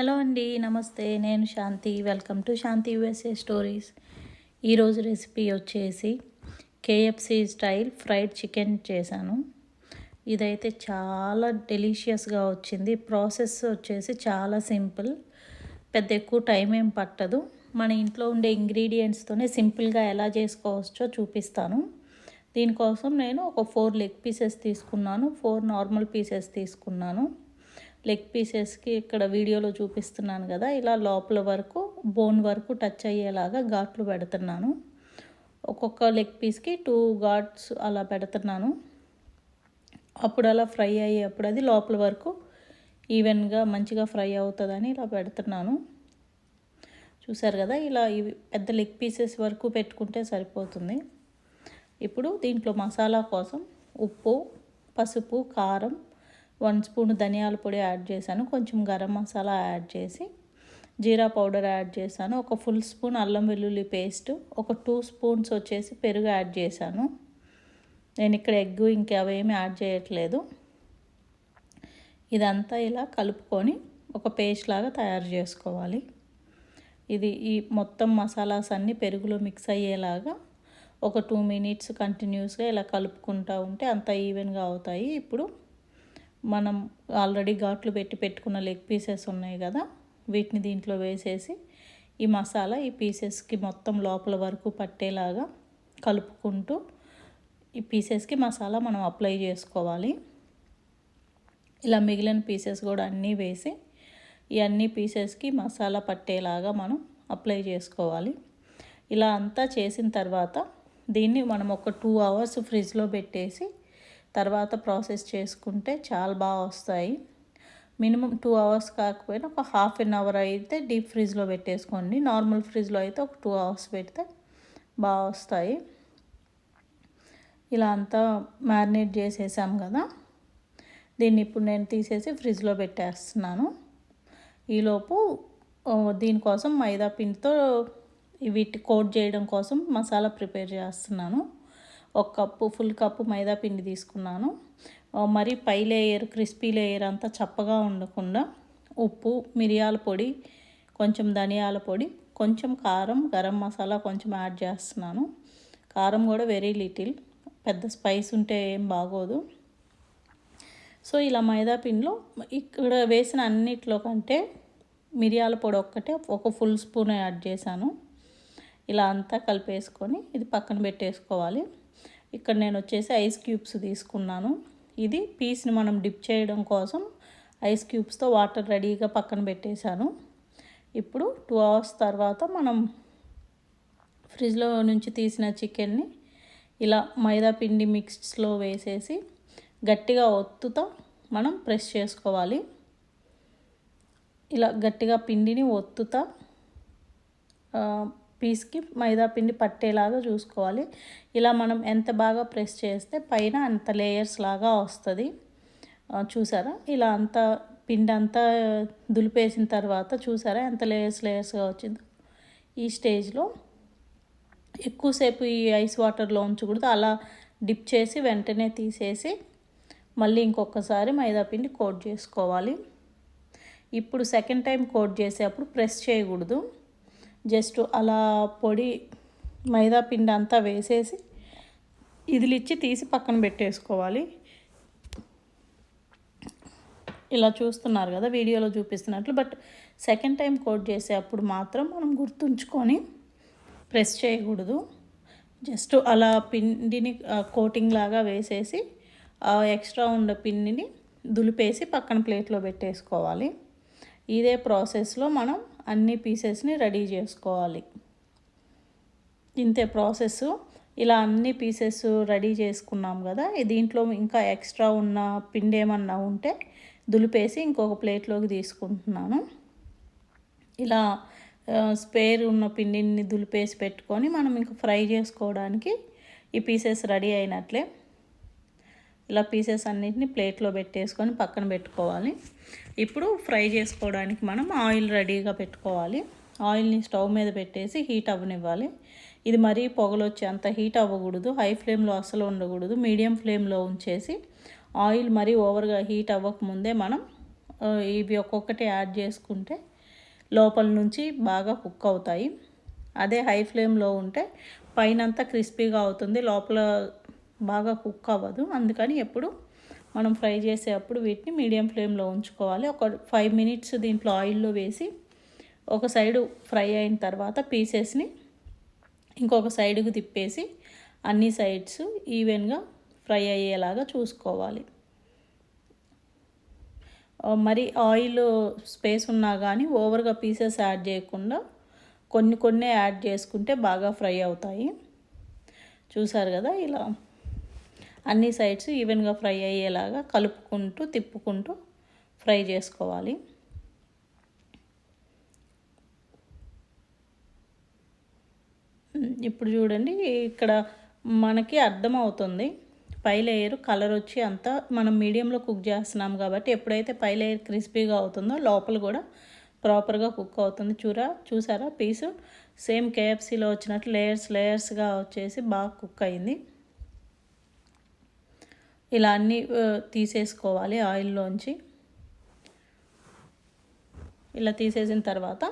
Hello అండి నమస్తే. నేను Shanti. Welcome to Shanti USA stories. ఈరోజు రెసిపీ వచ్చేసి కేఎఫ్సి స్టైల్ ఫ్రైడ్ చికెన్ చేశాను. ఇదైతే చాలా డెలీషియస్గా వచ్చింది. ప్రాసెస్ వచ్చేసి చాలా సింపుల్. పెద్ద ఎక్కువ టైం ఏం పట్టదు. మన ఇంట్లో ఉండే ఇంగ్రీడియంట్స్తోనే సింపుల్గా ఎలా చేసుకోవచ్చో చూపిస్తాను. దీనికోసం నేను ఒక ఫోర్ లెగ్ పీసెస్ తీసుకున్నాను. ఫోర్ నార్మల్ పీసెస్ తీసుకున్నాను. లెగ్ పీసెస్కి ఇక్కడ వీడియోలో చూపిస్తున్నాను కదా ఇలా లోపల వరకు బోన్ వరకు టచ్ అయ్యేలాగా ఘాట్లు పెడుతున్నాను. ఒక్కొక్క లెగ్ పీస్కి టూ ఘాట్స్ అలా పెడుతున్నాను. అప్పుడు అలా ఫ్రై అయ్యేప్పుడు అది లోపల వరకు ఈవెన్గా మంచిగా ఫ్రై అవుతుందని ఇలా పెడుతున్నాను. చూసారు కదా ఇలా ఇవి పెద్ద లెగ్ పీసెస్ వరకు పెట్టుకుంటే సరిపోతుంది. ఇప్పుడు దీంట్లో మసాలా కోసం ఉప్పు పసుపు కారం వన్ స్పూన్ ధనియాల పొడి యాడ్ చేశాను. కొంచెం గరం మసాలా యాడ్ చేసి జీరా పౌడర్ యాడ్ చేశాను. ఒక ఫుల్ స్పూన్ అల్లం వెల్లుల్లి పేస్ట్ ఒక టూ స్పూన్స్ వచ్చేసి పెరుగు యాడ్ చేశాను. నేను ఇక్కడ ఎగ్ ఇంకా అవేమి యాడ్ చేయట్లేదు. ఇదంతా ఇలా కలుపుకొని ఒక పేస్ట్ లాగా తయారు చేసుకోవాలి. ఇది ఈ మొత్తం మసాలాస్ అన్నీ పెరుగులో మిక్స్ అయ్యేలాగా ఒక టూ మినిట్స్ కంటిన్యూస్గా ఇలా కలుపుకుంటూ ఉంటే అంత ఈవెన్గా అవుతాయి. ఇప్పుడు మనం ఆల్రెడీ ఘాట్లు పెట్టి పెట్టుకున్న లెగ్ పీసెస్ ఉన్నాయి కదా వీటిని దీంట్లో వేసేసి ఈ మసాలా ఈ పీసెస్కి మొత్తం లోపల వరకు పట్టేలాగా కలుపుకుంటూ ఈ పీసెస్కి మసాలా మనం అప్లై చేసుకోవాలి. ఇలా మిగిలిన పీసెస్ కూడా అన్నీ వేసి ఈ అన్ని పీసెస్కి మసాలా పట్టేలాగా మనం అప్లై చేసుకోవాలి. ఇలా అంతా చేసిన తర్వాత దీన్ని మనం ఒక టూ అవర్స్ ఫ్రిడ్జ్లో పెట్టేసి తర్వాత ప్రాసెస్ చేసుకుంటే చాలా బాగా వస్తాయి. మినిమం టూ అవర్స్ కాకపోయినా ఒక హాఫ్ అన్ అవర్ అయితే డీప్ ఫ్రిడ్జ్లో పెట్టేసుకోండి. నార్మల్ ఫ్రిడ్జ్లో అయితే ఒక టూ అవర్స్ పెడితే బాగా వస్తాయి. ఇలా అంతా మ్యారినేట్ చేసేసాం కదా. దీన్ని ఇప్పుడు నేను తీసేసి ఫ్రిడ్జ్లో పెట్టేస్తున్నాను. ఈలోపు దీనికోసం మైదా పిండితో వీటి కోట్ చేయడం కోసం మసాలా ప్రిపేర్ చేస్తున్నాను. ఒక కప్పు ఫుల్ కప్పు మైదా పిండి తీసుకున్నాను. మరి పై లేయర్ క్రిస్పీ లేయర్ అంతా చప్పగా ఉండకుండా ఉప్పు మిరియాల పొడి కొంచెం ధనియాల పొడి కొంచెం కారం గరం మసాలా కొంచెం యాడ్ చేస్తున్నాను. కారం కూడా వెరీ లిటిల్. పెద్ద స్పైస్ ఉంటే ఏం బాగోదు. సో ఇలా మైదా పిండిలో ఇక్కడ వేసిన అన్నిట్లో కంటే మిరియాల పొడి ఒక్కటే ఒక ఫుల్ స్పూన్ యాడ్ చేశాను. ఇలా అంతా కలిపేసుకొని ఇది పక్కన పెట్టేసుకోవాలి. ఇక్కడ నేను వచ్చేసి ఐస్ క్యూబ్స్ తీసుకున్నాను. ఇది పీస్ని మనం డిప్ చేయడం కోసం ఐస్ క్యూబ్స్తో వాటర్ రెడీగా పక్కన పెట్టేశాను. ఇప్పుడు టూ అవర్స్ తర్వాత మనం ఫ్రిడ్జ్లో నుంచి తీసిన చికెన్ని ఇలా మైదా పిండి మిక్స్లో వేసేసి గట్టిగా ఒత్తుతో మనం ప్రెస్ చేసుకోవాలి. ఇలా గట్టిగా పిండిని ఒత్తుతా పీస్కి మైదా పిండి పట్టేలాగా చూసుకోవాలి. ఇలా మనం ఎంత బాగా ప్రెస్ చేస్తే పైన అంత లేయర్స్ లాగా వస్తుంది. చూసారా? ఇలా అంతా పిండి అంతా దులిపేసిన తర్వాత చూసారా? ఎంత లేయర్స్ లేయర్స్గా వచ్చిందో. ఈ స్టేజ్లో ఎక్కువసేపు ఈ ఐస్ వాటర్లో ఉంచకూడదు. అలా డిప్ చేసి వెంటనే తీసేసి మళ్ళీ ఇంకొకసారి మైదా పిండి కోట్ చేసుకోవాలి. ఇప్పుడు సెకండ్ టైం కోట్ చేసేటప్పుడు ప్రెస్ చేయకూడదు. జస్ట్ అలా పొడి మైదా పిండి అంతా వేసేసి ఇదిలిచ్చి తీసి పక్కన పెట్టేసుకోవాలి. ఇలా చూస్తున్నారు కదా వీడియోలో చూపిస్తున్నట్లు. బట్ సెకండ్ టైం కోట్ చేసేటప్పుడు మాత్రం మనం గుర్తుంచుకొని ప్రెస్ చేయకూడదు. జస్ట్ అలా పిండిని కోటింగ్ లాగా వేసేసి ఎక్స్ట్రా ఉన్న పిండిని దులిపేసి పక్కన ప్లేట్లో పెట్టేసుకోవాలి. ఇదే ప్రాసెస్లో మనం అన్ని పీసెస్ని రెడీ చేసుకోవాలి. ఇంతే ప్రాసెస్ ఇలా అన్ని పీసెస్ రెడీ చేసుకున్నాం కదా దీంట్లో ఇంకా ఎక్స్ట్రా ఉన్న పిండి ఏమన్నా ఉంటే దులిపేసి ఇంకొక ప్లేట్లోకి తీసుకుంటున్నాను. ఇలా స్పేర్ ఉన్న పిండిని దులిపేసి పెట్టుకొని మనం ఇంకా ఫ్రై చేసుకోవడానికి ఈ పీసెస్ రెడీ అయినట్లే. ఇలా పీసెస్ అన్నిటిని ప్లేట్లో పెట్టేసుకొని పక్కన పెట్టుకోవాలి. ఇప్పుడు ఫ్రై చేసుకోవడానికి మనం ఆయిల్ రెడీగా పెట్టుకోవాలి. ఆయిల్ని స్టవ్ మీద పెట్టేసి హీట్ అవ్వనివ్వాలి. ఇది మరీ పొగలు వచ్చి అంత హీట్ అవ్వకూడదు. హై ఫ్లేమ్లో అస్సలు ఉండకూడదు. మీడియం ఫ్లేమ్లో ఉంచేసి ఆయిల్ మరీ ఓవర్గా హీట్ అవ్వకముందే మనం ఇవి ఒక్కొక్కటి యాడ్ చేసుకుంటే లోపల నుంచి బాగా కుక్ అవుతాయి. అదే హై ఫ్లేమ్లో ఉంటే పైనంతా క్రిస్పీగా అవుతుంది. లోపల బాగా కుక్ అవ్వదు. అందుకని ఎప్పుడు మనం ఫ్రై చేసేటప్పుడు వీటిని మీడియం ఫ్లేమ్లో ఉంచుకోవాలి. ఒక ఫైవ్ మినిట్స్ దీంట్లో ఆయిల్లో వేసి ఒక సైడు ఫ్రై అయిన తర్వాత పీసెస్ని ఇంకొక సైడ్కి తిప్పేసి అన్ని సైడ్స్ ఈవెన్గా ఫ్రై అయ్యేలాగా చూసుకోవాలి. మరి ఆయిల్ స్పేస్ ఉన్నా కానీ ఓవర్గా పీసెస్ యాడ్ చేయకుండా కొన్ని కొన్ని యాడ్ చేసుకుంటే బాగా ఫ్రై అవుతాయి. చూసారు కదా ఇలా. అన్ని సైడ్స్ ఈవెన్గా ఫ్రై అయ్యేలాగా కలుపుకుంటూ తిప్పుకుంటూ ఫ్రై చేసుకోవాలి. ఇప్పుడు చూడండి ఇక్కడ మనకి అర్థమవుతుంది పై లేయర్ కలర్ వచ్చి అంతా మనం మీడియంలో కుక్ చేస్తున్నాం కాబట్టి ఎప్పుడైతే పై లేయర్ క్రిస్పీగా అవుతుందో లోపల కూడా ప్రాపర్గా కుక్ అవుతుంది. చూరా చూసారా? పీసు. సేమ్ కేఎఫ్సీలో వచ్చినట్టు లేయర్స్ లేయర్స్గా వచ్చేసి బాగా కుక్ అయింది. ఇలా అన్నీ తీసేసుకోవాలి ఆయిల్లోంచి. ఇలా తీసేసిన తర్వాత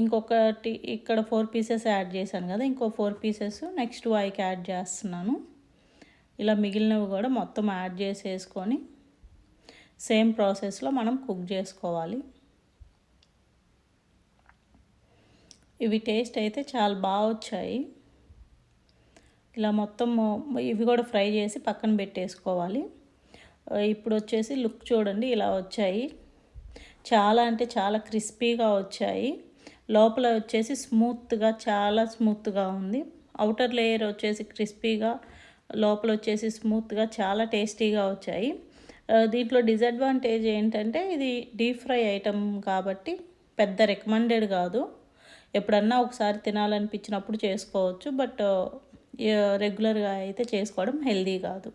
ఇంకొకటి ఇక్కడ ఫోర్ పీసెస్ యాడ్ చేశాను కదా ఇంకో ఫోర్ పీసెస్ నెక్స్ట్ వాయికి యాడ్ చేస్తున్నాను. ఇలా మిగిలినవి కూడా మొత్తం యాడ్ చేసేసుకొని సేమ్ ప్రాసెస్లో మనం కుక్ చేసుకోవాలి. ఇవి టేస్ట్ అయితే చాలా బాగా వచ్చాయి. ఇలా మొత్తం ఇవి కూడా ఫ్రై చేసి పక్కన పెట్టేసుకోవాలి. ఇప్పుడు వచ్చేసి లుక్ చూడండి ఇలా వచ్చాయి. చాలా అంటే చాలా క్రిస్పీగా వచ్చాయి. లోపల వచ్చేసి స్మూత్గా చాలా స్మూత్గా ఉంది. అవుటర్ లేయర్ వచ్చేసి క్రిస్పీగా లోపల వచ్చేసి స్మూత్గా చాలా టేస్టీగా వచ్చాయి. దీంట్లో డిసడ్వాంటేజ్ ఏంటంటే ఇది డీప్ ఫ్రై ఐటమ్ కాబట్టి పెద్ద రికమెండెడ్ కాదు. ఎప్పుడన్నా ఒకసారి తినాలనిపించినప్పుడు చేసుకోవచ్చు బట్ రెగ్యులర్గా అయితే చేసుకోవడం హెల్దీ కాదు.